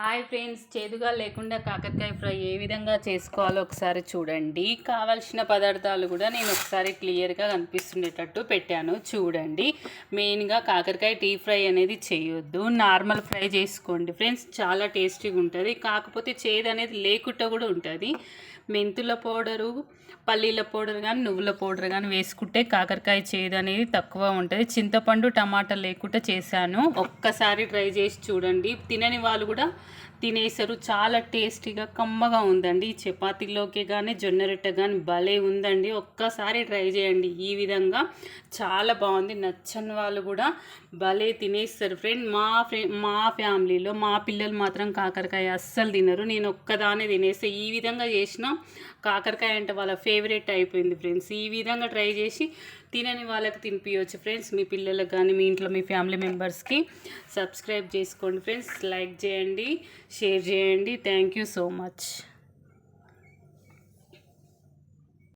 Hi friends చేదుగా లేకుండా కాకరకాయ ఫ్రై ఏ విధంగా చేసుకోవాలో ఒకసారి చూడండి. కావాల్సిన పదార్థాలు కూడా నేను ఒకసారి క్లియర్గా కనిపిస్తుండేటట్టు పెట్టాను చూడండి. మెయిన్గా కాకరకాయ టీ ఫ్రై అనేది చేయొద్దు నార్మల్ ఫ్రై చేసుకోండి. ఫ్రెండ్స్ చాలా టేస్టీగా ఉంటుంది. కాకపోతే చేదు అనేది లేకుండా కూడా ఉంటుంది. మెంతుల పౌడరు పల్లీల పౌడర్ కానీ నువ్వుల పౌడర్ కానీ వేసుకుంటే కాకరకాయ చేదు అనేది తక్కువ ఉంటుంది. చింతపండు టమాటా లేకుండా చేశాను. ఒక్కసారి ట్రై చేసి చూడండి. తినని వాళ్ళు కూడా తినేసారు చాలా టేస్టీగా కమ్మగా ఉందండి. ఈ చపాతీలోకి కానీ జొన్న రొట్టె కానీ భలే ఉందండి. ఒక్కసారి ట్రై చేయండి. ఈ విధంగా చాలా బాగుంది. నచ్చని వాళ్ళు కూడా భలే తినేస్తారు. ఫ్రెండ్ మా ఫ్రె మా ఫ్యామిలీలో మా పిల్లలు మాత్రం కాకరకాయ అస్సలు తినరు. నేను ఒక్కదానే తినేస్తే ఈ విధంగా చేసిన కాకరకాయ అంటే వాళ్ళ ఫేవరెట్ అయిపోయింది ఫ్రెండ్స్. ఈ విధంగా ట్రై చేసి తినని వాళ్ళకి తినిపించవచ్చు ఫ్రెండ్స్. మీ పిల్లలకు కానీ మీ ఇంట్లో మీ ఫ్యామిలీ మెంబర్స్కి సబ్స్క్రైబ్ చేసుకోండి ఫ్రెండ్స్. లైక్ చేయండి. షేర్ చేయండి థ్యాంక్ యూ సో మచ్